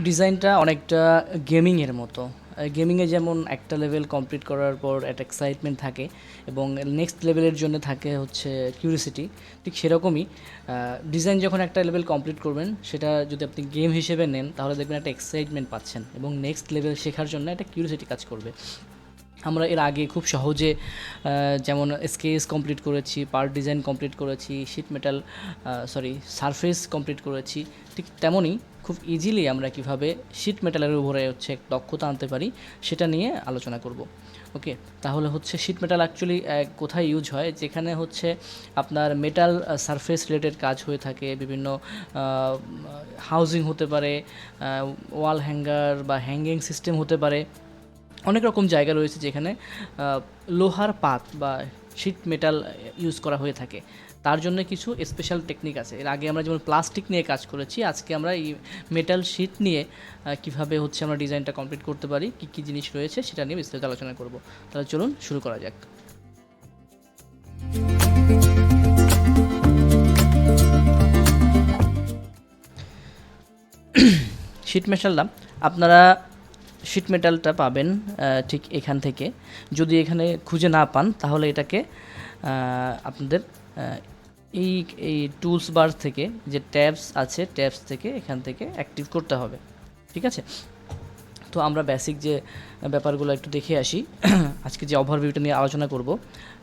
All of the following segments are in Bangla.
ডিজাইনটা অনেকটা গেমিংয়ের মতো। গেমিংয়ে যেমন একটা লেভেল কমপ্লিট করার পর একটা এক্সাইটমেন্ট থাকে এবং নেক্সট লেভেলের জন্য থাকে হচ্ছে কিউরিসিটি ঠিক সেরকমই। ডিজাইন যখন একটা লেভেল কমপ্লিট করবেন, সেটা যদি আপনি গেম হিসেবে নেন, তাহলে দেখবেন একটা এক্সাইটমেন্ট পাচ্ছেন এবং নেক্সট লেভেল শেখার জন্য একটা কিউরিসিটি কাজ করবে। আমরা এর আগে খুব সহজে যেমন স্কেচ কমপ্লিট করেছি পার্ট ডিজাইন কমপ্লিট করেছি sheet metal sorry surface complete করেছি, ঠিক তেমনই খুব ইজিলি আমরা কীভাবে শিট মেটালের উপরে হচ্ছে দক্ষতা আনতে পারি সেটা নিয়ে আলোচনা করব। ওকে তাহলে হচ্ছে শিট মেটাল অ্যাকচুয়ালি কোথায় ইউজ হয়? যেখানে হচ্ছে আপনার মেটাল সারফেস রিলেটেড কাজ হয়ে থাকে, বিভিন্ন হাউজিং হতে পারে ওয়াল হ্যাঙ্গার বা হ্যাঙ্গিং সিস্টেম হতে পারে। অনেক রকম জায়গা রয়েছে যেখানে লোহার পাত বা শিট মেটাল ইউজ করা হয়ে থাকে। তার জন্য কিছু স্পেশাল টেকনিক আছে। এর আগে আমরা যেমন প্লাস্টিক নিয়ে কাজ করেছি, আজকে আমরা এই মেটাল শিট নিয়ে কীভাবে হচ্ছে আমরা ডিজাইনটা কমপ্লিট করতে পারি, কী কী জিনিস রয়েছে সেটা নিয়ে বিস্তারিত আলোচনা করব। তাহলে চলুন শুরু করা যাক। শিট মেটালটা আপনারা শিট মেটালটা পাবেন ঠিক এখান থেকে। যদি এখানে খুঁজে না পান, তাহলে এটাকে আপনাদের এই এই টুলস বার থেকে, যে ট্যাবস আছে ট্যাবস থেকে এখান থেকে অ্যাক্টিভ করতে হবে। ঠিক আছে? তো আমরা বেসিক যে ব্যাপারগুলো একটু দেখে আসি। আজকে যে ওভারভিউটা নিয়ে আলোচনা করব,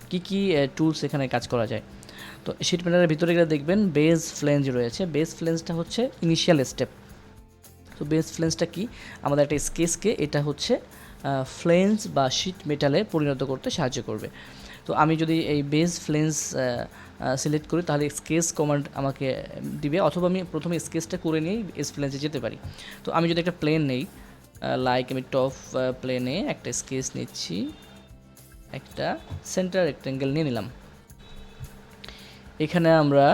কি কি টুলস এখানে কাজ করা যায়। তো শিট মেটালের ভিতরে গেলে দেখবেন বেস ফ্লেঞ্জ রয়েছে। বেস ফ্লেঞ্জটা হচ্ছে ইনিশিয়াল স্টেপ তো বেস ফ্লেন্সটা কি? আমাদের একটা স্কেচকে এটা হচ্ছে ফ্লেন্স বা শিট মেটালে পরিণত করতে সাহায্য করবে। তো আমি যদি এই বেস ফ্লেন্স সিলেক্ট করি, তাহলে স্কেচ কমান্ড আমাকে দিবে, অথবা আমি প্রথমে স্কেচটা করে নিয়েই এস ফ্লেন্সে যেতে পারি। তো আমি যদি একটা প্লেন নেই লাইক আমি টপ প্লেনে একটা স্কেচ নিচ্ছি, একটা সেন্টার রেক্টেঙ্গেল নিয়ে নিলাম। এখানে আমরা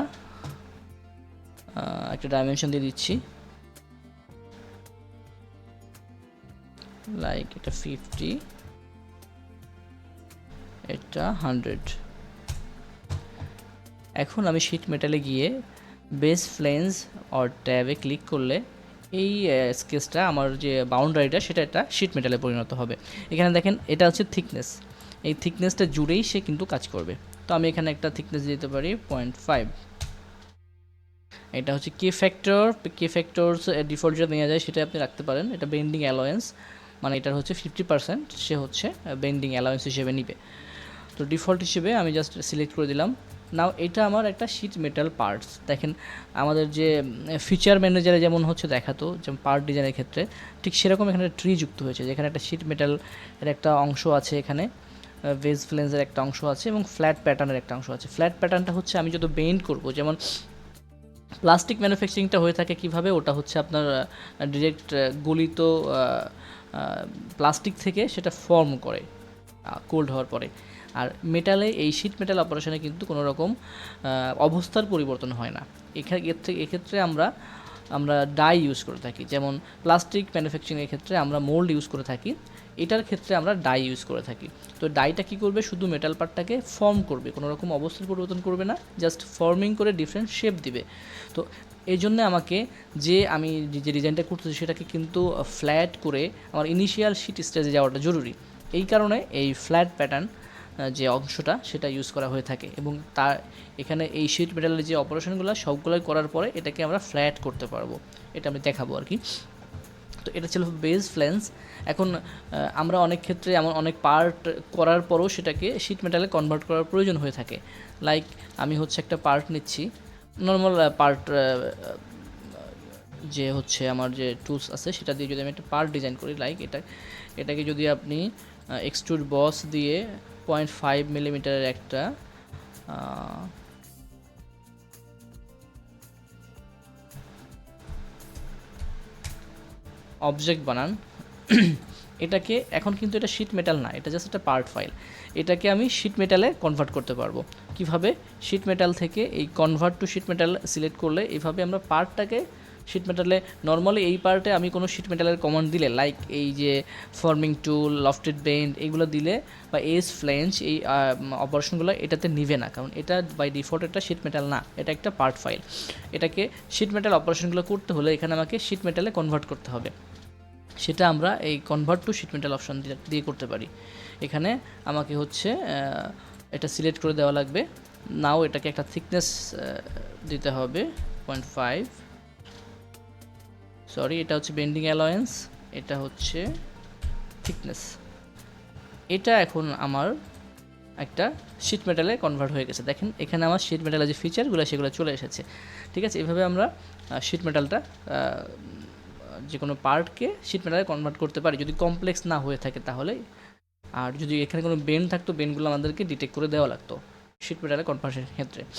একটা ডাইমেনশন দিয়ে দিচ্ছি। লাইক এটা ফিফটি এটা হান্ড্রেড এখন আমি শিট মেটালে গিয়ে বেস ফ্লেন্স অর ট্যাবে ক্লিক করলে এই স্কেচটা আমার যে বাউন্ডারিটা সেটা একটা শিট মেটালে পরিণত হবে। এখানে দেখেন, এটা হচ্ছে থিকনেস এই থিকনেসটা জুড়েই সে কিন্তু কাজ করবে। তো আমি এখানে একটা থিকনেস দিতে পারি পয়েন্ট ফাইভ এটা হচ্ছে K factor K factors default যেটা নেওয়া যায় সেটা আপনি রাখতে পারেন। এটা বেন্ডিং অ্যালোয়েন্স মানে এটার হচ্ছে ফিফটি পার্সেন্ট সে হচ্ছে বেন্ডিং অ্যালাউন্স হিসেবে নিবে। তো ডিফল্ট হিসেবে আমি জাস্ট সিলেক্ট করে দিলাম। নাও এটা আমার একটা শিট মেটাল পার্টস দেখেন, আমাদের যে ফিচার ম্যানেজারে যেমন হচ্ছে দেখাতো, যেমন পার্ট ডিজাইনের ক্ষেত্রে, ঠিক সেরকম এখানে ট্রি যুক্ত হয়েছে, যেখানে একটা শিট মেটাল এর একটা অংশ আছে এখানে ভেজ ফ্লেন্সের একটা অংশ আছে এবং ফ্ল্যাট প্যাটার্নের একটা অংশ আছে। ফ্ল্যাট প্যাটার্নটা হচ্ছে আমি যত বেন্ড করব, যেমন প্লাস্টিক ম্যানুফ্যাকচারিংটা হয়ে থাকে কীভাবে? ওটা হচ্ছে আপনার ডিরেক্ট গলিত প্লাস্টিক থেকে সেটা ফর্ম করে কোল্ড হওয়ার পরে। আর মেটালে এই শীট মেটাল অপারেশনে কিন্তু কোনো রকম অবস্থার পরিবর্তন হয় না। এখানে এর থেকে, এক্ষেত্রে আমরা আমরা ডাই ইউজ করে থাকি। যেমন প্লাস্টিক ম্যানুফ্যাকচারিংয়ের ক্ষেত্রে আমরা মোল্ড ইউজ করে থাকি, এটার ক্ষেত্রে আমরা ডাই ইউজ করে থাকি। তো ডাইটা কী করবে? শুধু মেটাল পার্টটাকে ফর্ম করবে, কোনো রকম অবস্থার পরিবর্তন করবে না জাস্ট ফর্মিং করে ডিফারেন্ট শেপ দিবে। তো এই জন্য আমাকে যে আমি যে ডিজাইনটা করতেছি সেটাকে কিন্তু ফ্ল্যাট করে আমার ইনিশিয়াল শিট স্টেজে যাওয়াটা জরুরি। এই কারণে এই ফ্ল্যাট প্যাটার্ন যে অংশটা, সেটা ইউজ করা হয়ে থাকে। এবং তার এখানে এই শিট মেটালের যে অপারেশনগুলো সবগুলোই করার পরে এটাকে আমরা ফ্ল্যাট করতে পারব। এটা আমি দেখাবো আর কি। তো এটা ছিল বেস ফ্ল্যান্স এখন আমরা অনেক ক্ষেত্রে এমন অনেক পার্ট করার পরও সেটাকে শিট মেটালে কনভার্ট করার প্রয়োজন হয়ে থাকে। লাইক আমি হচ্ছে একটা পার্ট নিচ্ছি। নর্মাল পার্ট যে হচ্ছে আমার যে টুলস আছে, সেটা দিয়ে যদি আমি একটা পার্ট ডিজাইন করি লাইক এটা, এটাকে যদি আপনি এক্সট্রুড বস দিয়ে পয়েন্ট ফাইভ মিলিমিটারের একটা অবজেক্ট বানান। এটাকে এখন কিন্তু এটা শিট মেটাল না, এটা জাস্ট একটা পার্ট ফাইল এটাকে আমি শিট মেটালে কনভার্ট করতে পারব। কীভাবে? শিট মেটাল থেকে এই convert to sheet metal select করলে এইভাবে আমরা পার্টটাকে শিট মেটালে নর্মালি এই পার্টে আমি কোনো শিট মেটালের কমান্ড দিলে লাইক এই যে ফর্মিং টুল লফটেড বেন্ড এগুলো দিলে বা এস ফ্লেঞ্চ এই অপারেশনগুলো এটাতে নিবে না। কারণ এটা বাই ডিফল্ট একটা শিট মেটাল না, এটা একটা পার্ট ফাইল এটাকে শিট মেটাল অপারেশনগুলো করতে হলে এখানে আমাকে শিট মেটালে কনভার্ট করতে হবে। সেটা আমরা এই convert to sheet metal option দিয়ে করতে পারি। এখানে আমাকে হচ্ছে এটা সিলেক্ট করে দেওয়া লাগবে। নাও এটাকে একটা থিকনেস দিতে হবে পয়েন্ট ফাইভ সরি এটা হচ্ছে বেন্ডিং অ্যালায়েন্স এটা হচ্ছে থিকনেস এটা এখন আমার একটা শিট মেটালে কনভার্ট হয়ে গেছে। দেখেন, এখানে আমার শিট মেটালের যে ফিচারগুলো সেগুলো চলে এসেছে। ঠিক আছে, এভাবে আমরা শিট মেটালটা যে কোনো পার্টকে শিট মেটালে কনভার্ট করতে পারি। যদি কমপ্লেক্স না হয়ে থাকে তাহলে। আর যদি এখানে কোনো বেন থাকতো বেনগুলো আমাদেরকে ডিটেক্ট করে দেওয়া লাগতো শিট মেটালে কনভার্সনের ক্ষেত্রে।